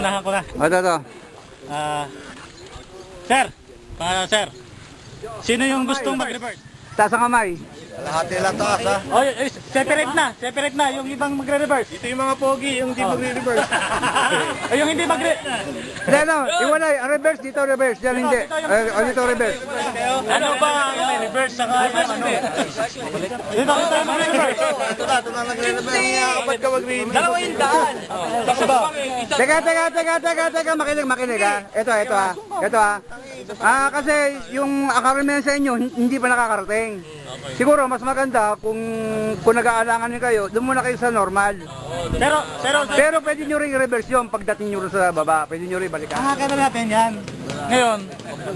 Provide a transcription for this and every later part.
Unahan ko na. O, ito, ito. Ah, sir, ah, sir. Sino yung gustong mag-reverse? Taas ang kamay. Lahati lang taas ha. Oh, eh, separate na, separate na yung ibang magre-reverse. Ito yung mga pogi, yung di magre-reverse. Ay, yung hindi magre Hindi, ano, iwalay. Ang reverse, dito reverse. Diyan hindi. Eh, o, dito reverse. Ano ba ang reverse sa kaya ano? Dito ko tayo magre-reverse. Ito na, ito na nagre-reverse. Kapag ka mag-reverse. Dalawa yung daan. Teka, teka, teka, teka, teka, makinig, makinig ha. Ito, ito ha. Ito ha. Ah, kasi yung akaramihan sa inyo, hin- hindi pa nakakarating. Siguro, mas maganda kung kung nag-aalangan niyo kayo, doon muna kayo sa normal. Pero, pero, Pero pwede nyo ring reverse yun pagdating nyo rin sa baba. Pwede nyo rin balikan. Makakita natin yan. Ngayon,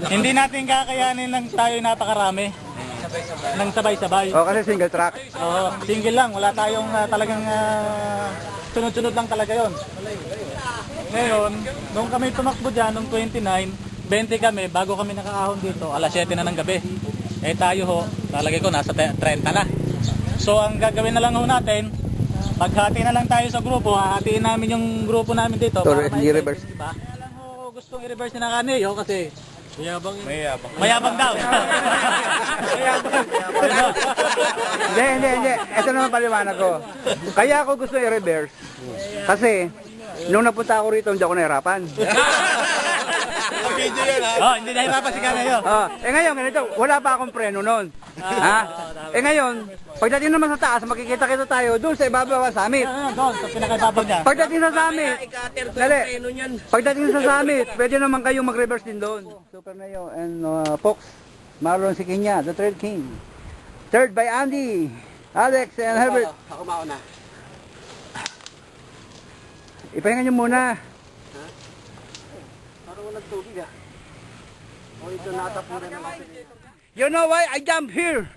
hindi natin kakayanin lang tayo napakarami ng sabay-sabay. O, kasi single track. Oo, single lang. Wala tayong ah, talagang ah, sunod-sunod lang talaga yon. Ngayon, nung kami tumakbo dyan, nung 29, 20 kami, bago kami nakahon dito, alas 7 na ng gabi. Eh tayo ho, talagay ko, nasa te- 30 na. So ang gagawin na lang ho natin, paghati na lang tayo sa grupo, hahatiin namin yung grupo namin dito. Sorry, para hindi ma- reverse. Diba? Kaya lang ho, gustong i-reverse ni Nakaneyo kasi Mayabang. Mayabang. mayabang daw. Hindi, hindi, hindi. Ito naman paliwanag ko. Kaya ako gusto i-reverse. Kasi, nung napunta ako rito, hindi ako nahirapan. Video yan ha. oh, hindi nahirapan si Kanayo. Ah, eh ngayon, ganito, wala pa akong preno noon. Ha? Eh ngayon, pagdating naman sa taas, makikita-kita tayo doon sa ibabaw sa summit. Ano, doon, sa pinakababaw niya. Pagdating sa summit, dali. Pagdating sa summit, pwede naman kayong mag-reverse din doon. Super Mayo and uh, Fox, Marlon Sikinya, the third king. Third by Andy, Alex and Herbert. Ako mauna. Ipahinga nyo muna. Parang walang tubig ha. O ito natapunan na natin. You know why I jump here?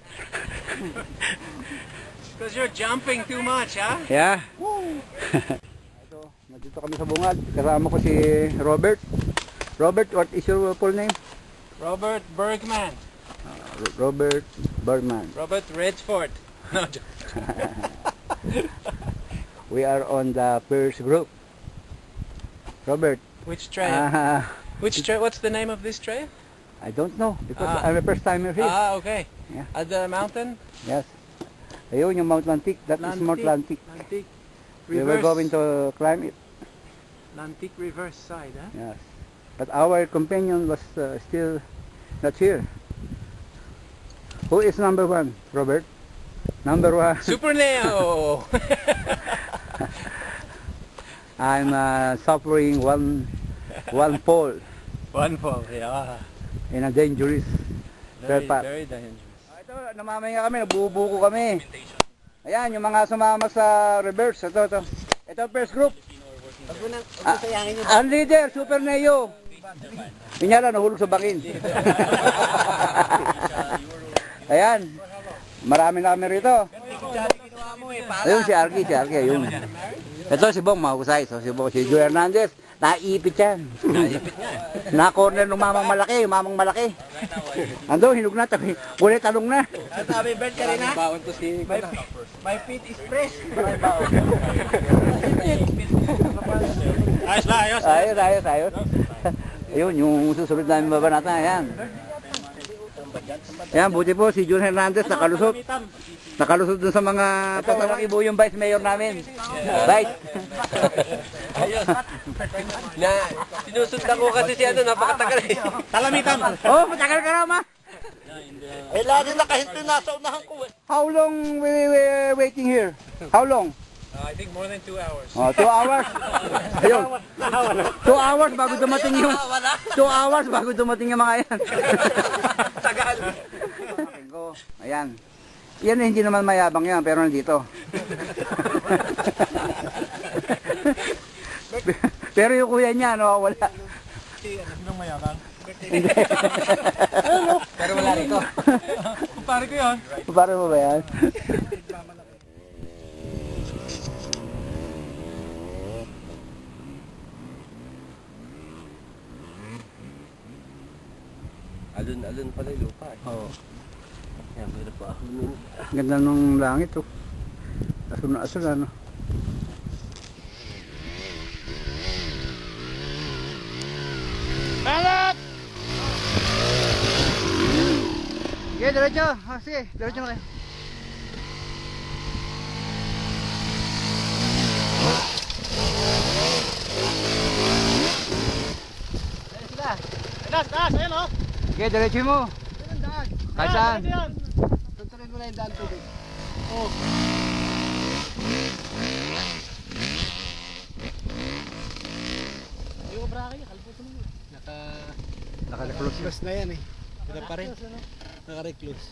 Because you're jumping too much ha. Yeah. Ito, nandito kami sa bungad. Kasama ko si Robert. Robert, what is your full name? Robert Bergman. R- Robert Bergman. Robert Redford. No, We are on the first group. Robert, Which trail? uh, Which trail? What's the name of this trail? I don't know because Ah. I'm the first timer here. Ah, okay. Yeah. At the mountain? Yes. Ayun, yung Mount Lantic. That is Mount Lantic. Lantic. We were going to climb it. Lantic reverse side, huh? Yes. But our companion was uh, still not here. Who is number one, Robert? Number one. Super Neo! I'm uh, suffering one one fall One fall, yeah. in a dangerous Very, very dangerous. Ah, Ito, namamaya kami, nabubuko kami. Ayan, yung mga sumama sa reverse. Ito, ito. Ito first group. Ah, ang leader, Super Neo. Pinyala, nahulog sa bangin. Ayan. Marami na kami rito. Ayun si Arky, si Arky, ayun. Ito si Bong, mahusay. So, si Bong, si Joe Hernandez, naipit yan. na corner ng mamang malaki, mamang malaki. Ando, hinug na, tabi. Ulit talong na. Sabi, Bert ka rin ha? To si... My, my feet is fresh. Ayos na, ayos. Ayos, ayos, ayos. Ayun, yung susunod namin baba natin, ayan. Ayan, buti po si Jun Hernandez nakalusot. Nakalusot dun sa mga patalaki ibo yung vice mayor namin. Vice. Ayun. na, sinusundan ko kasi si ano, napakatagal eh. Talamitan. Oh, matagal ka raw, ma. Eh, lagi nakahinto nasa unahan ko eh. How long we we waiting here? How long? I think more than two hours. Oh, two hours. Ayun. Two hours bago dumating yung... Two hours bago dumating yung mga yan. Ayan. Yan hindi naman mayabang yan, pero nandito. pero yung kuya niya, no, wala. Anong mayabang? pero wala rito. Kumpare ko yun. Para mo ba yan? Alun-alun pala yung lupa. Oo. Ayan, mayroon pa. Ang ganda ng langit, oh. Asul na asul, ano. Balot! Sige, diretso. Ah, sige, diretso na kayo. Taas, taas, ayun o. Sige, diretso mo. Ayun, taas. Kahit saan. Mo na yung daan tubig. Oh. Yung brake, kalpusin mo. Naka... Naka-reclose. Close na yan eh. Pero pa rin. Naka-reclose.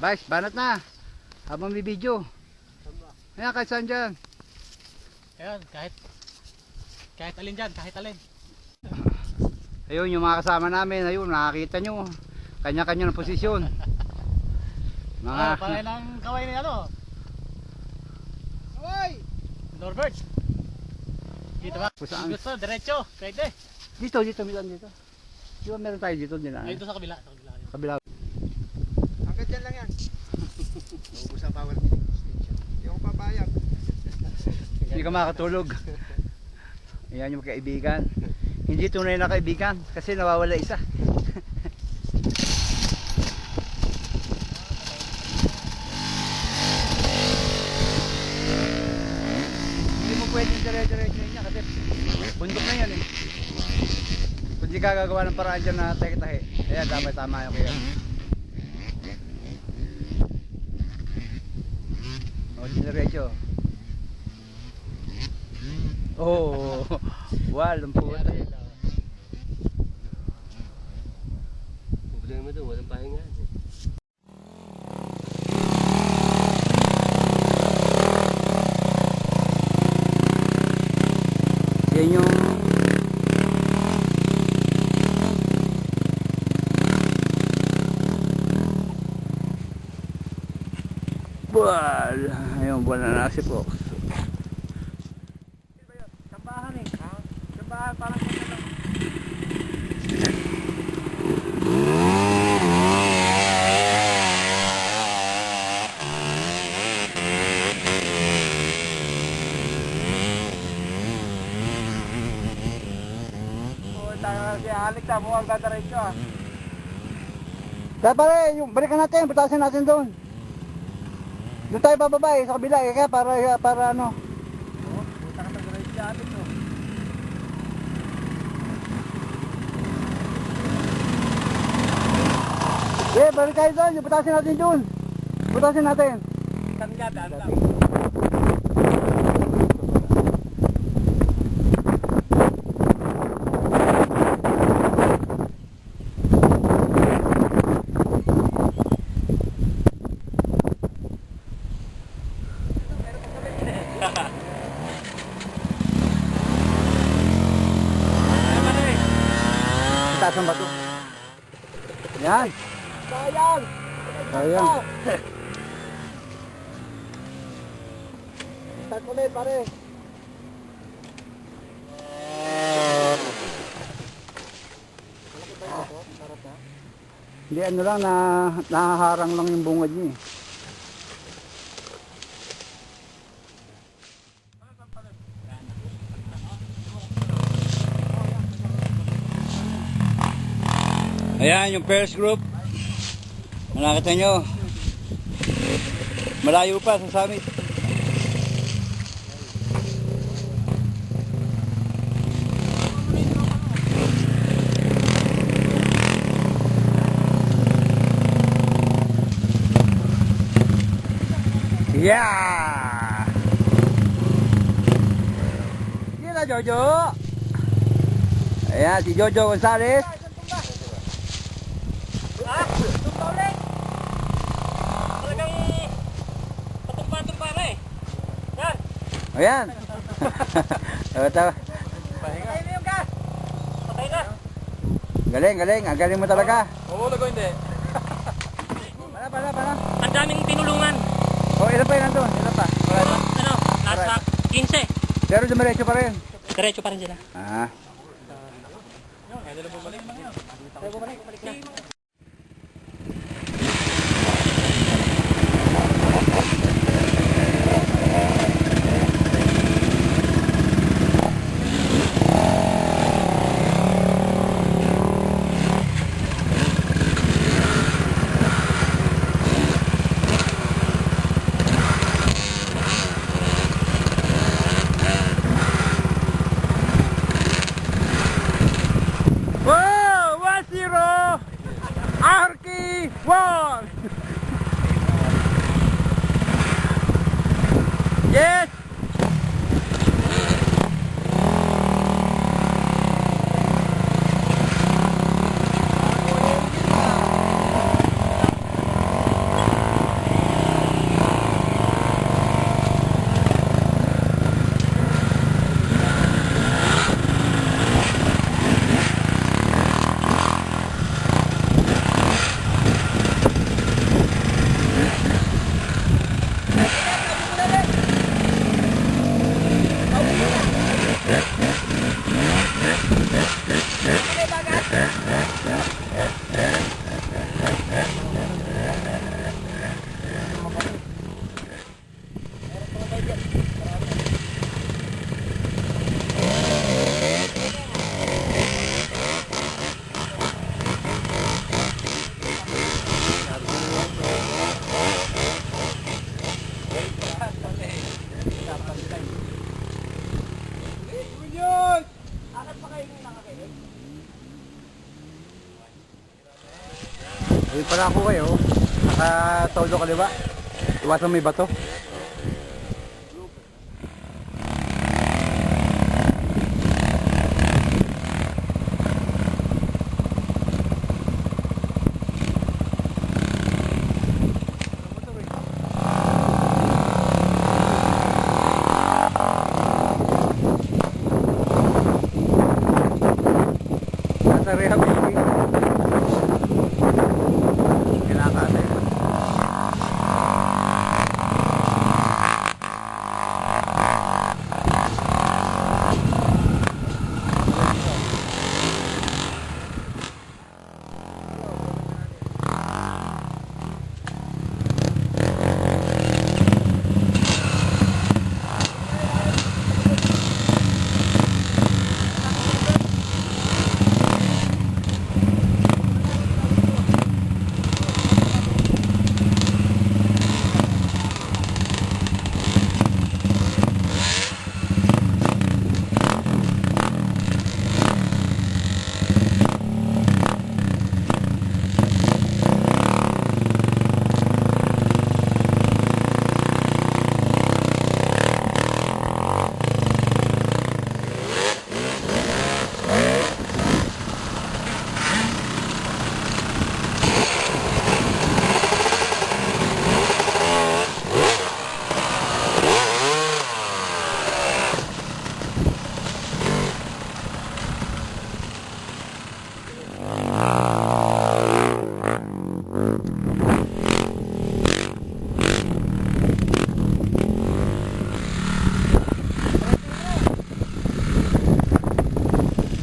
Vice, banat na. Habang may video. Ayan, kahit saan dyan. Ayan, kahit kahit alin dyan, kahit alin. Ayun, yung mga kasama namin. Ayun, nakakita nyo. Kanya-kanya ng posisyon. Mga... Ah, parang ng kaway ni ano. Kaway! Norbert. Dito ba? Kung saan? Gusto, diretso. Pwede. Dito, dito, dito, dito. Di ba meron tayo dito din? Ay, ito sa kabila. Sa kabila. Kabila. Hanggang dyan lang yan. Maubos ang power meeting station. Hindi ako papayag. Hindi ka makatulog. Ayan yung kaibigan. Hindi tunay na kaibigan kasi nawawala isa. Hindi mo pwedeng dire-diretso niya kasi bundok na yan eh. Kung di gagawa ng paraan dyan na tahi-tahi, ayan dapat tama yung kaya. O, diretso. Oh, wal, ang puta. Problema doon, walang pahinga. Yan yung Buwal. Ayun, buwan na nasi po. Tambahan eh. Tambahan parang si Alex na ah. Kaya pare, yung balikan natin, butasin natin doon. Doon tayo bababa eh, sa kabila eh, kaya para, para ano. Ka dadaretso si Alex oh. Eh, balik tayo doon, butasin natin doon. Butasin natin. Saan ka daan lang? Taas ng bato. Yan. Sayang! Ayan. Start ulit pare. Hindi ano lang, na, nahaharang lang yung bungad niya eh. Ayan yung first group. Nakita nyo. Malayo pa sa summit. Yeah! Yan na Jojo. Ayan si Jojo Gonzales. Talagang patumpa-tumpa na eh. Yan. Ayan. Ito. Patay na yung gas. Patay na. Galing, galing. Ang galing mo talaga. Oo, lago hindi. Para, para, para. Ang daming tinulungan. Oh, ilan pa yun nandun? Ilan pa? Ano? Nasa 15. Pero dumiretso pa rin. Diretso pa rin sila. Ah. Ayun pala ako kayo. Nakatolo ka diba? Iwasan may bato. Nasa rehab eh. Kailangan eh.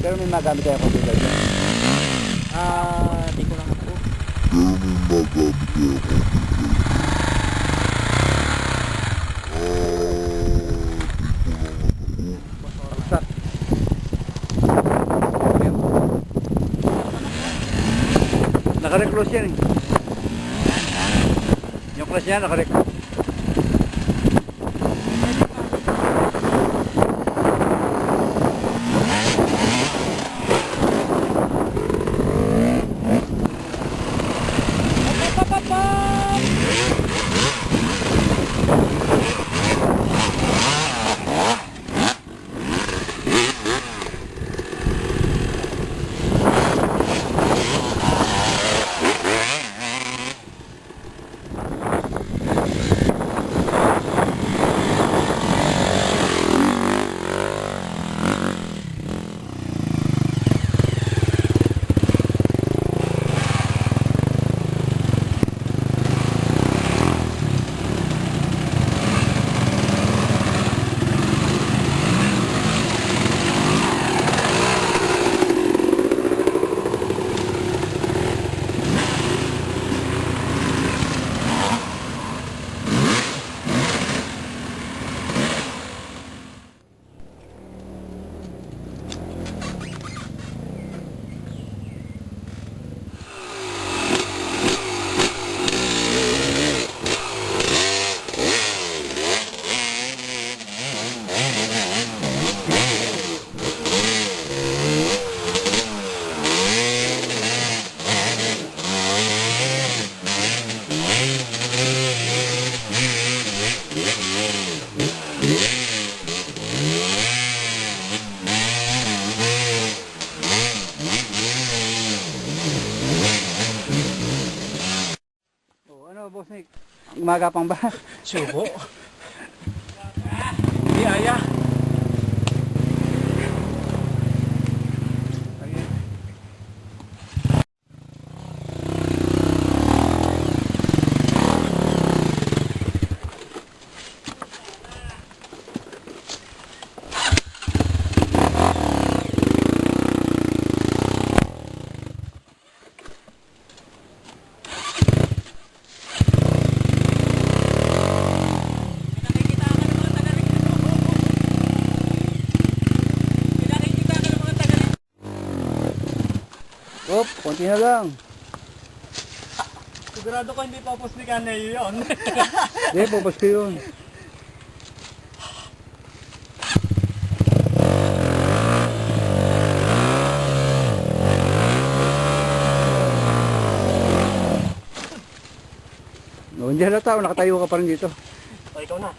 Pero may magamit tayo computer dyan. Ah, di ko lang ako. Start. Naka-reclose yan eh. Yung class niya naka-reclose. Magapang ba? Subo. Konti na lang. Sigurado ko hindi papos ni Kanayo yun. Hindi, pupus ko yun. No, hindi halata, nakatayo ka pa rin dito. o, ikaw na.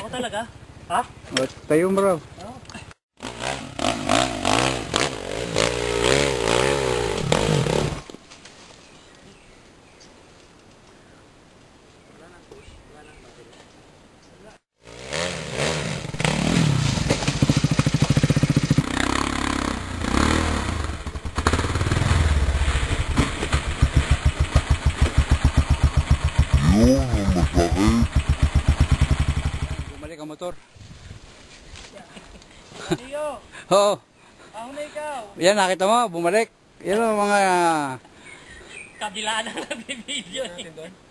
Ako talaga? Ha? O, tayo mo raw. Motor. Leo, Oo. ako na ikaw. Yan, nakita mo, bumalik. Yan ang mga... Kabilaan na nagbibideo eh. Eh.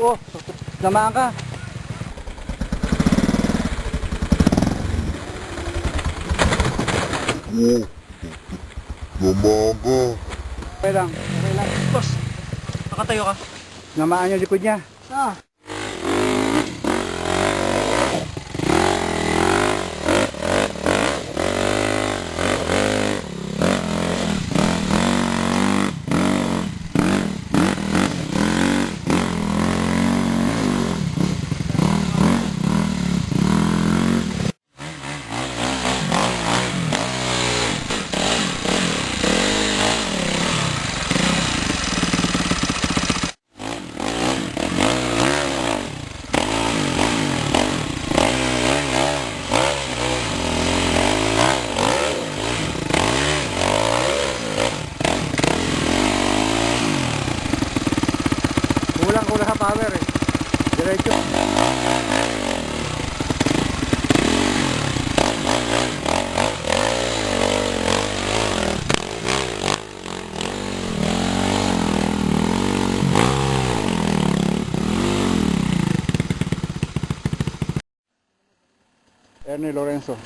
Oh, namaan ka. Namaga. Okay lang, okay lang. Boss, nakatayo ka. Namaan yung likod niya. Ah. Lorenzo.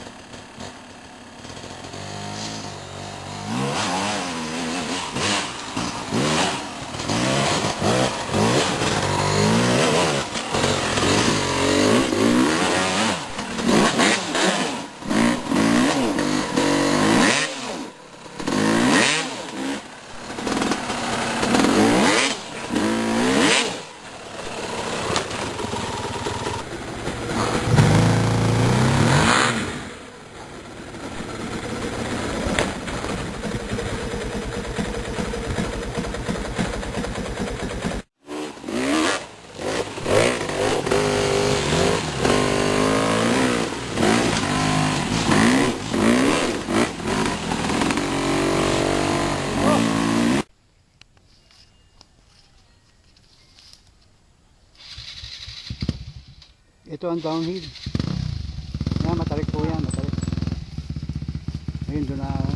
Ito ang downhill. Yan, matarik po yan, matarik. Ayun, doon na